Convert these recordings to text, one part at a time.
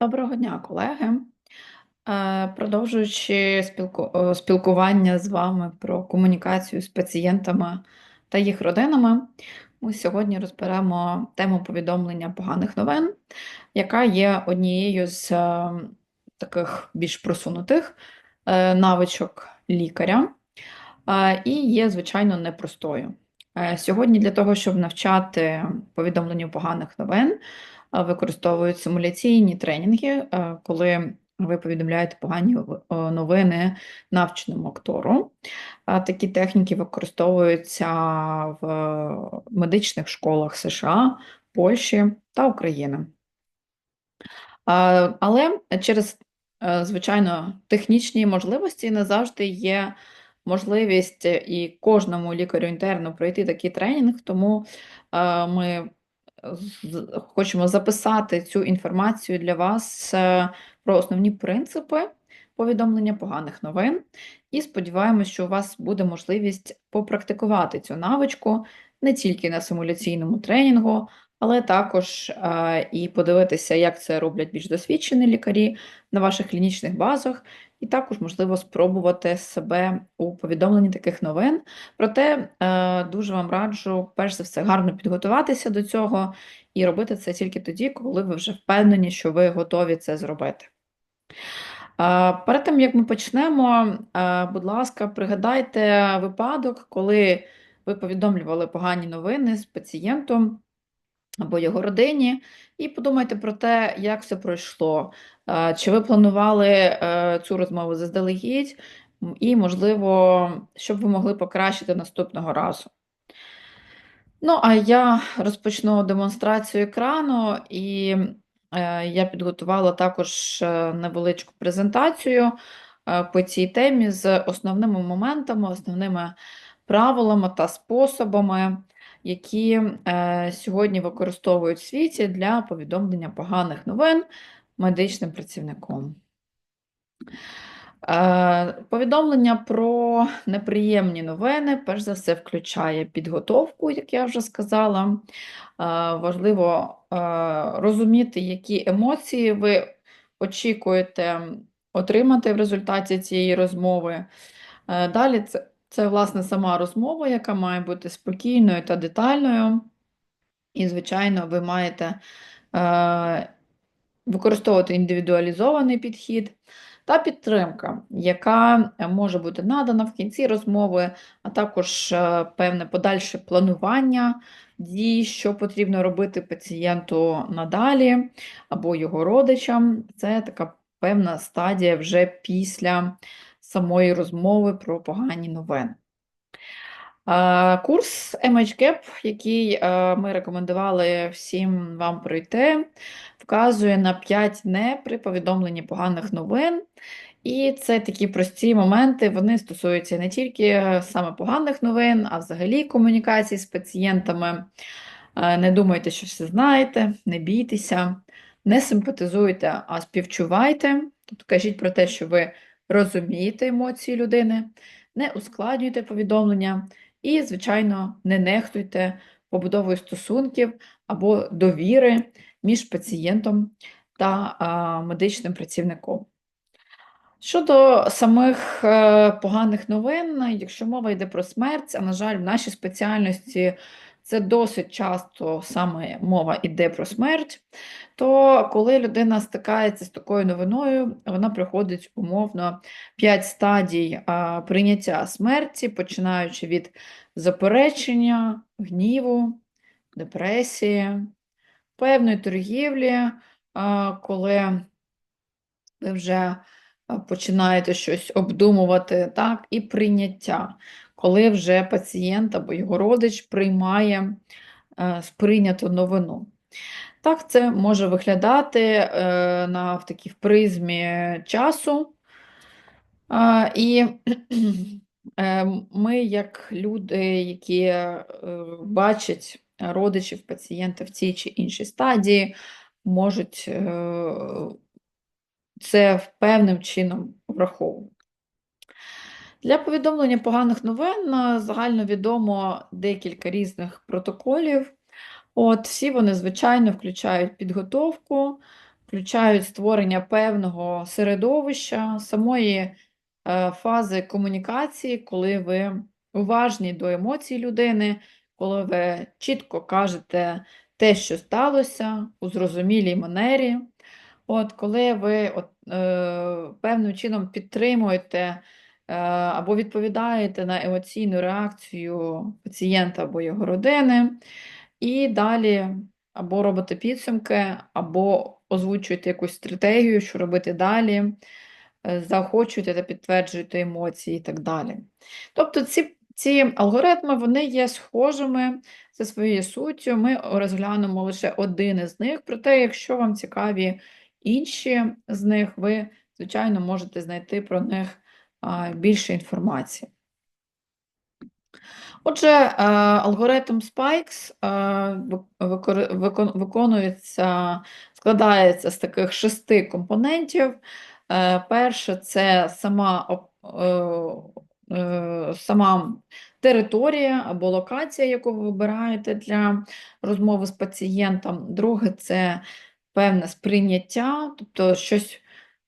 Доброго дня, колеги. Е, Продовжуючи спілку... спілкування з вами про комунікацію з пацієнтами та їх родинами, ми сьогодні розберемо тему повідомлення поганих новин, яка є однією з е, таких більш просунутих е, навичок лікаря, і є, звичайно, непростою. Сьогодні для того, щоб навчати повідомленню поганих новин, використовують симуляційні тренінги, е, коли ви повідомляєте погані е, новини навченому актору. Е, Такі техніки використовуються в медичних школах США, Польщі та України. Але через, е, звичайно, технічні можливості не завжди є можливість і кожному лікарю інтерну пройти такий тренінг, тому е, ми хочемо записати цю інформацію для вас е, про основні принципи повідомлення поганих новин. І сподіваємось, що у вас буде можливість попрактикувати цю навичку не тільки на симуляційному тренінгу, але також е, і подивитися, як це роблять більш досвідчені лікарі на ваших клінічних базах, і також, можливо, спробувати себе у повідомленні таких новин. Проте е, дуже вам раджу, перш за все, гарно підготуватися до цього і робити це тільки тоді, коли ви вже впевнені, що ви готові це зробити. Е, Перед тим, як ми почнемо, будь ласка, пригадайте випадок, коли ви повідомлювали погані новини з пацієнтом або його родині, і подумайте про те, як все пройшло. Чи ви планували е, цю розмову заздалегідь, і, можливо, що б ви могли покращити наступного разу. Ну, а я розпочну демонстрацію екрану, і е, я підготувала також е, невеличку презентацію по цій темі з основними моментами, основними правилами та способами, які е, сьогодні використовують в світі для повідомлення поганих новин медичним працівником. Е, Повідомлення про неприємні новини, перш за все, включає підготовку, як я вже сказала. Е, Важливо розуміти, які емоції ви очікуєте отримати в результаті цієї розмови. Далі це, це, власне, сама розмова, яка має бути спокійною та детальною. І, звичайно, ви маєте е, використовувати індивідуалізований підхід та підтримка, яка може бути надана в кінці розмови, а також е, певне подальше планування дій, що потрібно робити пацієнту надалі або його родичам. Це така певна стадія вже після самої розмови про погані новини. Курс MHGAP, який е, ми рекомендували всім вам пройти, вказує на 5 не при повідомленні поганих новин. І це такі прості моменти, вони стосуються не тільки саме поганих новин, а взагалі комунікації з пацієнтами. Е, Не думайте, що все знаєте, не бійтеся, не симпатизуйте, а співчувайте. Тобто кажіть про те, що ви розумієте емоції людини, не ускладнюйте повідомлення і, звичайно, не нехтуйте побудовою стосунків або довіри між пацієнтом та медичним працівником. Щодо самих е, поганих новин, якщо мова йде про смерть, а на жаль, в нашій спеціальності це досить часто саме мова йде про смерть, то коли людина стикається з такою новиною, вона проходить умовно 5 стадій прийняття смерті, починаючи від заперечення, гніву, депресії, певної торгівлі, коли ви вже починаєте щось обдумувати, так, і прийняття, коли вже пацієнт або його родич приймає е, сприйняту новину. Так, це може виглядати е, на, в такій призмі часу. І е, ми, як люди, які бачать родичів пацієнта в цій чи іншій стадії, можуть це певним чином враховувати. Для повідомлення поганих новин е, загально відомо декілька різних протоколів. От, всі вони, звичайно, включають підготовку, включають створення певного середовища, самої е, фази комунікації, коли ви уважні до емоцій людини, коли ви чітко кажете те, що сталося у зрозумілій манері. От, коли ви от, е, певним чином підтримуєте або відповідаєте на емоційну реакцію пацієнта або його родини, і далі або робите підсумки, або озвучуєте якусь стратегію, що робити далі, е, заохочуєте та підтверджуєте емоції і так далі. Тобто ці, ці алгоритми вони є схожими за своєю суттю. Ми розглянемо лише один із них, проте, якщо вам цікаві інші з них, ви, звичайно, можете знайти про них більше інформації. Отже, е, алгоритм Spikes е, виконується, складається з таких шести компонентів. Е, Перше це сама, сама територія або локація, яку ви вибираєте для розмови з пацієнтом. Друге це певне сприйняття, тобто щось.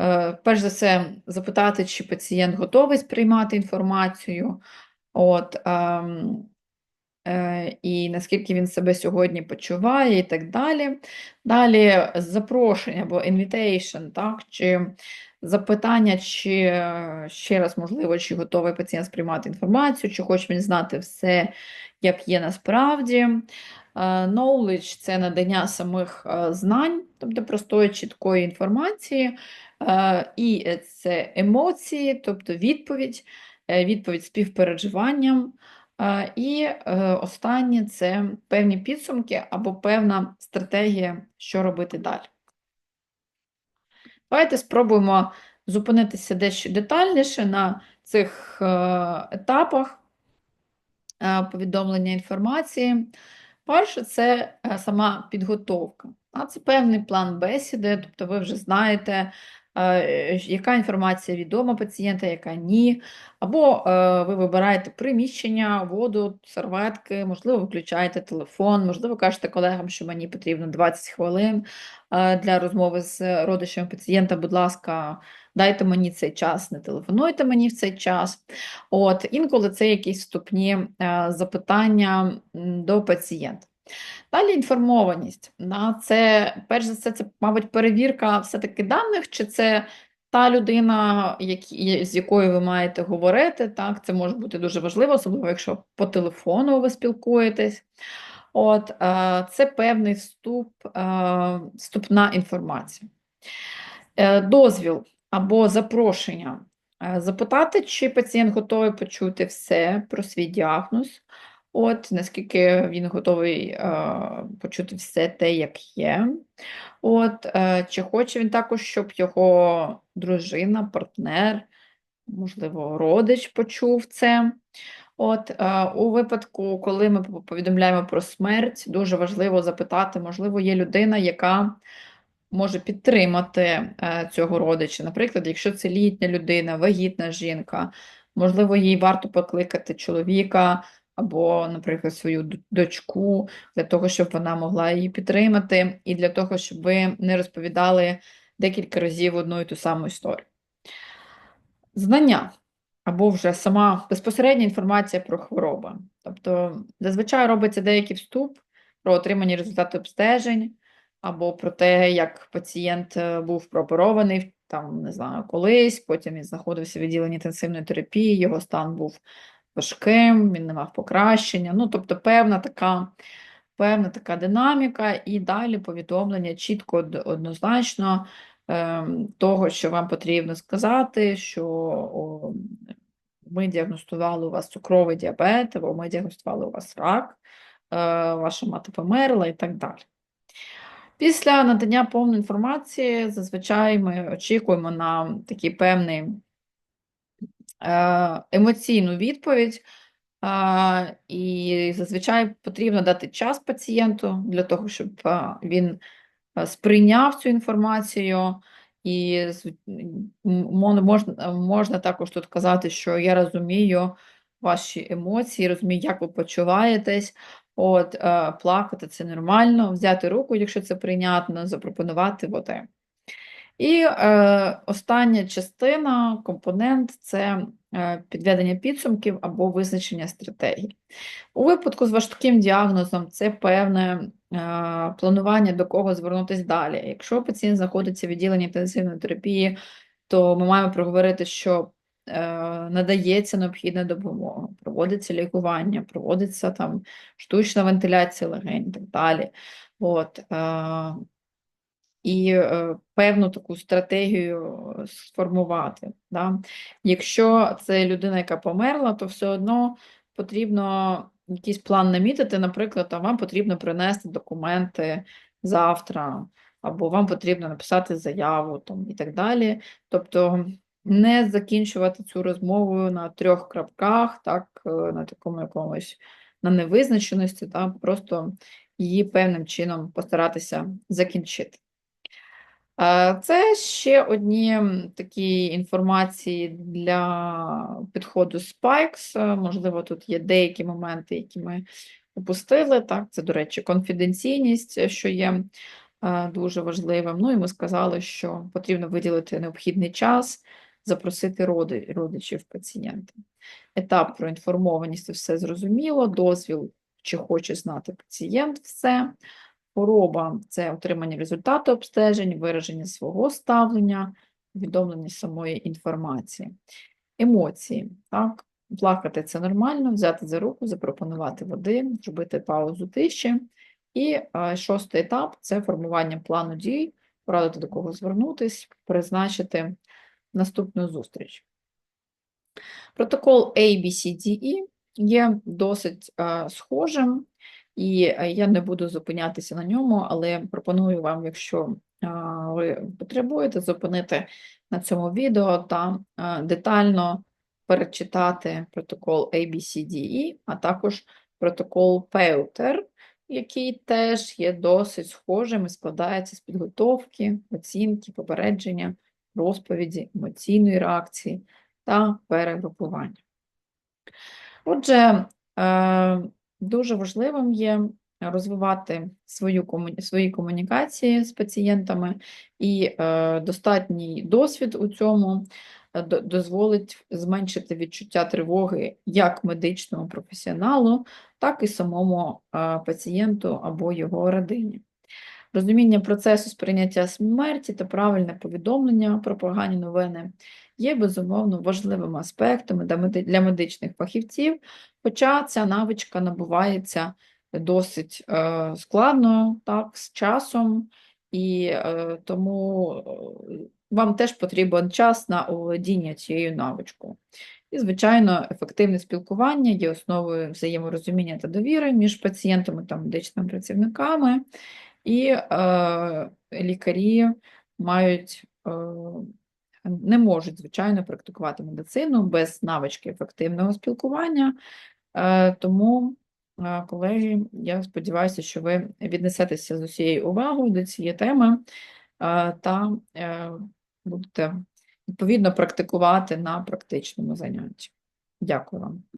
Е, Перш за все, запитати, чи пацієнт готовий сприймати інформацію, От, ем, е, і наскільки він себе сьогодні почуває, і так далі. Далі запрошення або invitation, так, чи запитання, чи е, ще раз, можливо, чи готовий пацієнт сприймати інформацію, чи хоче він знати все, як є насправді. Knowledge – це надання самих знань, тобто простої, чіткої інформації. Е, І це емоції, тобто відповідь, е, відповідь. Е, І е, останнє це певні підсумки або певна стратегія, що робити далі. Давайте спробуємо зупинитися дещо детальніше на цих е, етапах е, повідомлення інформації. Перше, це е, сама підготовка. А Це певний план бесіди, тобто ви вже знаєте, е, яка інформація відома пацієнта, яка ні. Або е, ви вибираєте приміщення, воду, серветки, можливо, виключаєте телефон, можливо, кажете колегам, що мені потрібно 20 хвилин е, для розмови з родичами пацієнта. Будь ласка, дайте мені цей час, не телефонуйте мені в цей час. От, Інколи це якісь вступні е, запитання до пацієнта. Далі інформованість. Да, Це, перш за все, це, мабуть, перевірка все-таки даних, чи це та людина, які, з якою ви маєте говорити. Так, Це може бути дуже важливо, особливо якщо по телефону ви спілкуєтесь. От, е, Це певний вступ, е, вступна інформація. Е, Дозвіл або запрошення. Запитати, чи пацієнт готовий почути все про свій діагноз, от наскільки він готовий е, почути все те, як є. От, е, Чи хоче він також, щоб його дружина, партнер, можливо, родич почув це. От, е, У випадку, коли ми повідомляємо про смерть, дуже важливо запитати, можливо, є людина, яка може підтримати е, цього родича. Наприклад, якщо це літня людина, вагітна жінка, можливо, їй варто покликати чоловіка або, наприклад, свою дочку для того, щоб вона могла її підтримати, і для того, щоб ви не розповідали декілька разів одну і ту саму історію. Знання або вже сама безпосередня інформація про хворобу. Тобто, зазвичай робиться деякий вступ про отримані результати обстежень, або про те, як пацієнт е, був прооперований там, не знаю, колись, потім він знаходився в відділенні інтенсивної терапії, його стан був важким, він не мав покращення. Ну, тобто, певна така. Певна така динаміка, і далі повідомлення чітко, однозначно ем, того, що вам потрібно сказати, що о, ми діагностували у вас цукровий діабет, або ми діагностували у вас рак, е, ваша мати померла і так далі. Після надання повної інформації, зазвичай ми очікуємо на такий певний е, емоційну відповідь, і зазвичай потрібно дати час пацієнту для того, щоб він сприйняв цю інформацію. І можна, можна також тут казати, що я розумію ваші емоції, розумію, як ви почуваєтесь. От, Плакати це нормально, взяти руку, якщо це прийнятно, запропонувати води. І е, остання частина, компонент це е, підведення підсумків або визначення стратегій. У випадку з важким діагнозом це певне е, планування, до кого звернутися далі. Якщо пацієнт знаходиться в відділенні інтенсивної терапії, то ми маємо проговорити, що е, надається необхідна допомога, проводиться лікування, проводиться там штучна вентиляція легень і так далі. От, е, і е, певну таку стратегію е, сформувати. Да? Якщо це людина, яка померла, то все одно потрібно якийсь план намітити, наприклад, там, вам потрібно принести документи завтра, або вам потрібно написати заяву там, і так далі. Тобто не закінчувати цю розмову на трьох крапках, так, е, на такому якомусь на невизначеності, так, просто її певним чином постаратися закінчити. Е, Це ще одні такі інформації для підходу Spikes. Е, Можливо, тут є деякі моменти, які ми упустили. Так, це, до речі, конфіденційність, е, що є дуже важливим. Ну і ми сказали, що потрібно виділити необхідний час, запросити роди- родичів пацієнта. Етап про інформованість все зрозуміло, дозвіл, чи хоче знати пацієнт все. Хвороба це отримання результату обстежень, вираження свого ставлення, повідомлення самої інформації. Емоції. Так? Плакати це нормально, взяти за руку, запропонувати води, зробити паузу тиші. І е, шостий етап це формування плану дій, порадити до кого звернутись, призначити наступну зустріч. Протокол ABCDE є досить е, схожим, і е, я не буду зупинятися на ньому, але пропоную вам, якщо е, ви потребуєте, зупинити на цьому відео та е, детально перечитати протокол ABCDE, а також протокол PEUTER, який теж є досить схожим і складається з підготовки, оцінки, попередження, розповіді, емоційної реакції та перегрупування. Отже, дуже важливим є розвивати свою кому- свої комунікації з пацієнтами, і е, достатній досвід у цьому е, дозволить зменшити відчуття тривоги як медичному професіоналу, так і самому е, пацієнту або його родині. Розуміння процесу сприйняття смерті та правильне повідомлення про погані новини є безумовно важливими аспектами для медичних фахівців, хоча ця навичка набувається досить е, складно, так, з часом, і е, тому е, вам теж потрібен час на оволодіння цією навичкою. І, звичайно, ефективне спілкування є основою взаєморозуміння та довіри між пацієнтами та медичними працівниками, і е, лікарі мають е, не можуть, звичайно, практикувати медицину без навички ефективного спілкування. Е, Тому, е, колеги, я сподіваюся, що ви віднесетеся з усією увагою до цієї теми е, та будете відповідно практикувати на практичному занятті. Дякую вам.